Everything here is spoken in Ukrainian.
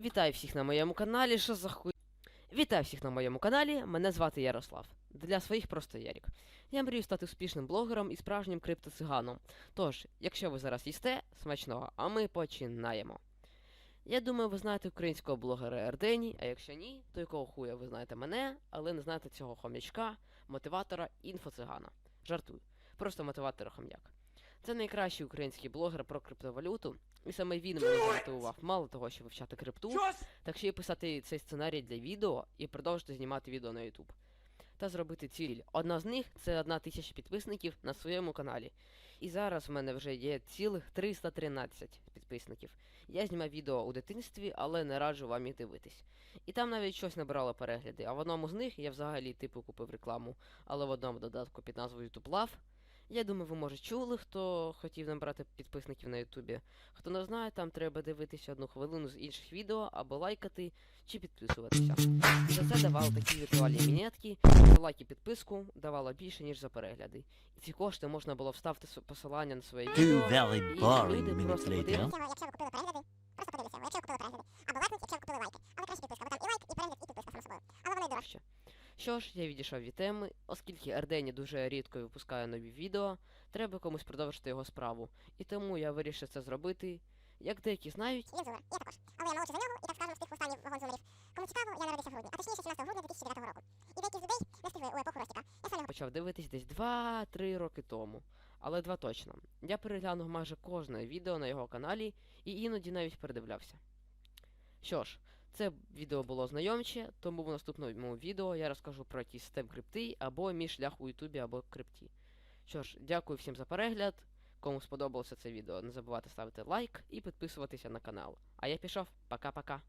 Вітаю всіх на моєму каналі. Що за хуй? Вітаю всіх на моєму каналі. Мене звати Ярослав. Для своїх просто Ярік. Я мрію стати успішним блогером і справжнім криптоциганом. Тож, якщо ви зараз їсте, смачного, а ми починаємо. Я думаю, ви знаєте українського блогера Ердені, а якщо ні, то якого хуя ви знаєте мене, але не знаєте цього хомячка, мотиватора інфоцигана. Жартую. Просто мотиватор хом'як. Це найкращий український блогер про криптовалюту, і саме він мене замотивував мало того, що вивчати крипту, так ще й писати цей сценарій для відео і продовжити знімати відео на YouTube. Та зробити ціль. Одна з них це одна тисяча підписників на своєму каналі. І зараз в мене вже є цілих 313 підписників. Я знімав відео у дитинстві, але не раджу вам їх дивитись. І там навіть щось набирало перегляди. А в одному з них я взагалі типу купив рекламу, але в одному додатку під назвою YouTube Love. Я думаю, ви може чули, хто хотів набрати підписників на Ютубі. Хто не знає, там треба дивитися одну хвилину з інших відео або лайкати чи підписуватися. За це давали такі віртуальні мінетки, за лайки підписку давало більше, ніж за перегляди. І ці кошти можна було вставити посилання на своє відео. і люди просто later. подивляться. Якщо ви купили перегляди, просто подивіться, якщо ви купили перегляди. Або лайкнуть, якщо ви купили лайки. Але краще підписка, бо там і лайк, і перегляд, і підписка само собою. Але вони дорожчі. Що? Ж, я відійшов від теми, оскільки Ардені дуже рідко випускає нові відео, треба комусь продовжити його справу. І тому я вирішив це зробити. Як деякі знають, Він зумер, я також. Але я молодший за нього, і так скажемо, встиг в останній вагон зумерів. Кому цікаво, я народився в грудні, а точніше 17 грудня 2009 року. І деякі з людей не встигли у епоху Ростіка. Я сам його почав дивитись десь 2-3 роки тому. Але два точно. Я переглянув майже кожне відео на його каналі і іноді навіть передивлявся. Що ж, це відео було знайомче, тому в наступному відео я розкажу про якісь систем крипти або мій шлях у Ютубі або крипті. Що ж, дякую всім за перегляд. Кому сподобалося це відео, не забувайте ставити лайк і підписуватися на канал. А я пішов, пока-пока.